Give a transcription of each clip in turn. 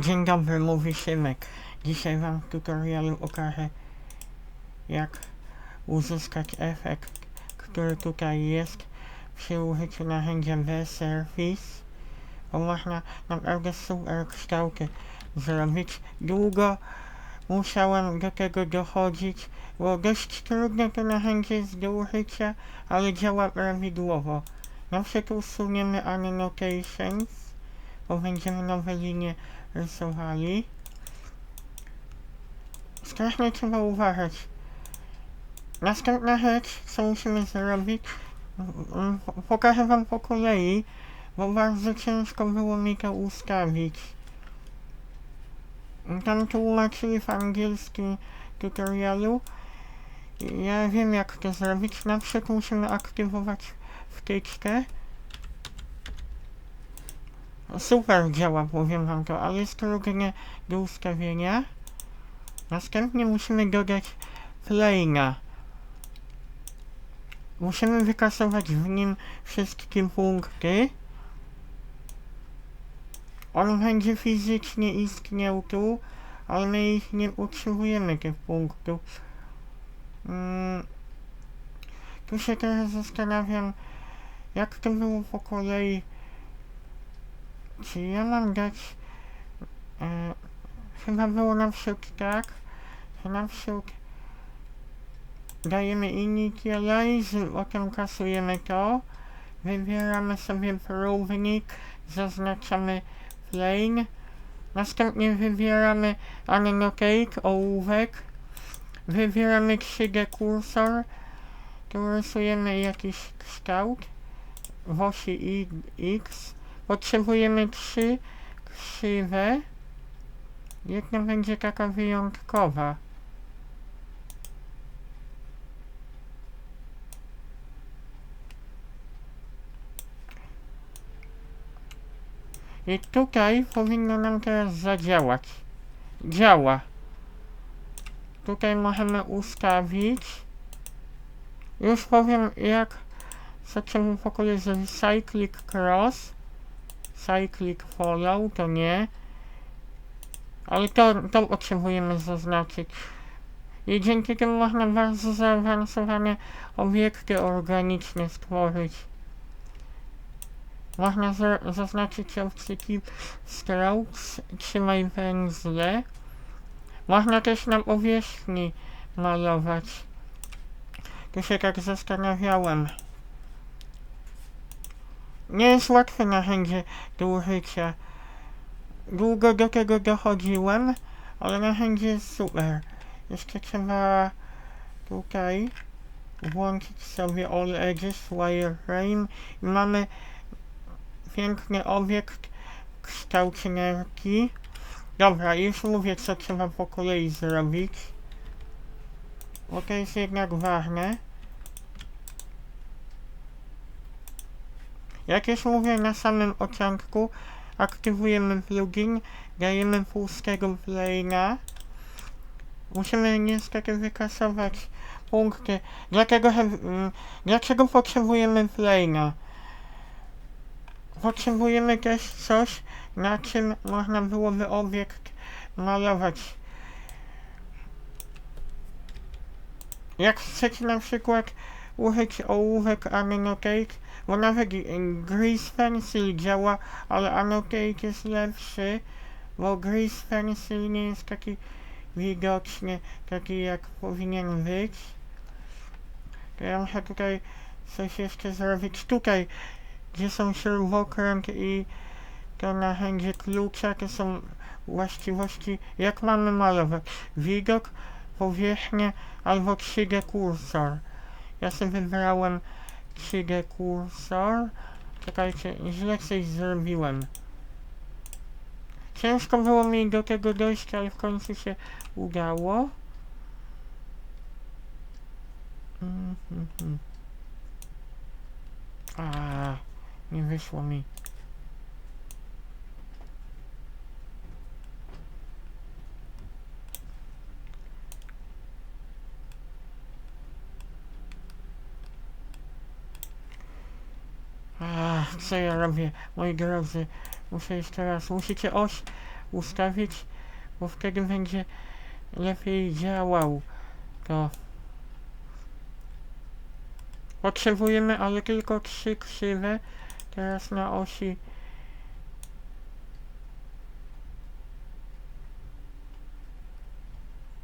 Dzień dobry, mówi Szymek. Dzisiaj wam w tutorialu okażę jak uzyskać efekt, który tutaj jest przy użyciu narzędzia V-Surface. Bo można naprawdę super kształty zrobić. Długo musiałem do tego dochodzić, bo dość trudne to narzędzie jest do użycia, ale działa prawidłowo. Zawsze tu usuniemy annotations, bo będziemy nowe linie rysowali. Strasznie trzeba uważać. Następna rzecz, co musimy zrobić, mm, pokażę wam po kolei, bo bardzo ciężko było mi to ustawić. Tam tłumaczyli w angielskim tutorialu. Ja wiem jak to zrobić. Na przykład musimy aktywować wtyczkę. Super działa, powiem wam to, ale jest trudne do ustawienia. Następnie musimy dodać plane'a. Musimy wykasować w nim wszystkie punkty. On będzie fizycznie istniał tu, ale my ich nie utrzymujemy tych punktów. Mm. Tu się teraz zastanawiam, jak to było po kolei. Czy ja mam dać... E, chyba było na przykład tak, że na przykład dajemy initialize, potem kasujemy to, wybieramy sobie próbnik, zaznaczamy plane, następnie wybieramy annotate, ołówek, wybieramy 3D kursor, tu rysujemy jakiś kształt. W osi X, potrzebujemy trzy krzywe, jedna będzie taka wyjątkowa. I tutaj powinno nam teraz zadziałać. Działa. Tutaj możemy ustawić. Już powiem jak zaczniemy po kolei zrobić cyclic cross. Cyclic follow to nie. Ale to, to potrzebujemy zaznaczyć. I dzięki temu można bardzo zaawansowane obiekty organiczne stworzyć. Można za zaznaczyć opcję Keep Strokes, trzymaj węzle. Można też na powierzchni malować. Tu się tak zastanawiałem. Nie jest łatwe narzędzie do użycia. Długo do tego dochodziłem, ale narzędzie jest super. Jeszcze trzeba tutaj włączyć sobie All Edges Wireframe i mamy piękny obiekt w kształcie nerki. Dobra, już mówię co trzeba po kolei zrobić. Bo to jest jednak ważne. Jak już mówię na samym początku, aktywujemy plugin, dajemy pustego plane'a. Musimy niestety wykasować punkty. Dlatego, mm, dlaczego potrzebujemy plane'a? Potrzebujemy też coś, na czym można byłoby obiekt malować. Jak chcecie na przykład użyć ołówek Annotate, bo nawet Grease Pencil działa, ale Annotate jest lepszy, bo Grease Pencil nie jest taki widoczny, taki jak powinien być. To ja muszę tutaj coś jeszcze zrobić. Tutaj gdzie są śrubokręt i to narzędzie klucza, to są właściwości, jak mamy malować. Widok, powierzchnię albo 3D kursor. Ja sobie wybrałem 3D kursor. Czekajcie, źle coś zrobiłem. Ciężko było mi do tego dojść, ale w końcu się udało. Mm. A. Nie wyszło mi. Co ja robię, moi drodzy? Muszę jeszcze raz, musicie oś ustawić, bo wtedy będzie lepiej działał. To potrzebujemy, ale tylko trzy krzywe teraz na osi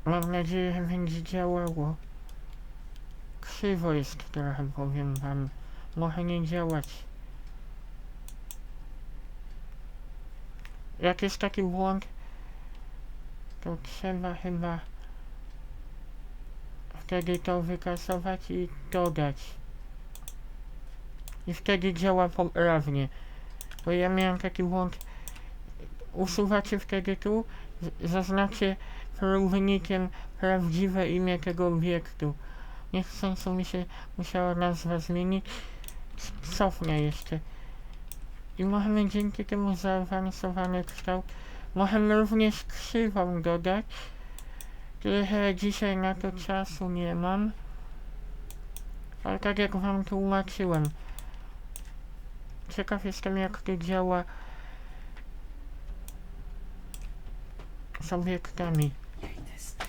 Mam nadzieję, że będzie działało. Krzywo jest trochę, powiem wam. Może nie działać. Jak jest taki błąd, to trzeba chyba wtedy to wykasować i dodać. I wtedy działa poprawnie. Bo ja miałem taki błąd. Usuwacie wtedy tu, z- zaznacie wynikiem prawdziwe imię tego obiektu. Niechcąco mi się musiała nazwa zmienić. Cofnę jeszcze. I możemy dzięki temu zaawansowany kształt. Możemy również krzywą dodać. Trochę dzisiaj na to czasu nie mam. Ale tak jak wam tłumaczyłem. Ciekaw jestem jak to działa z obiektami.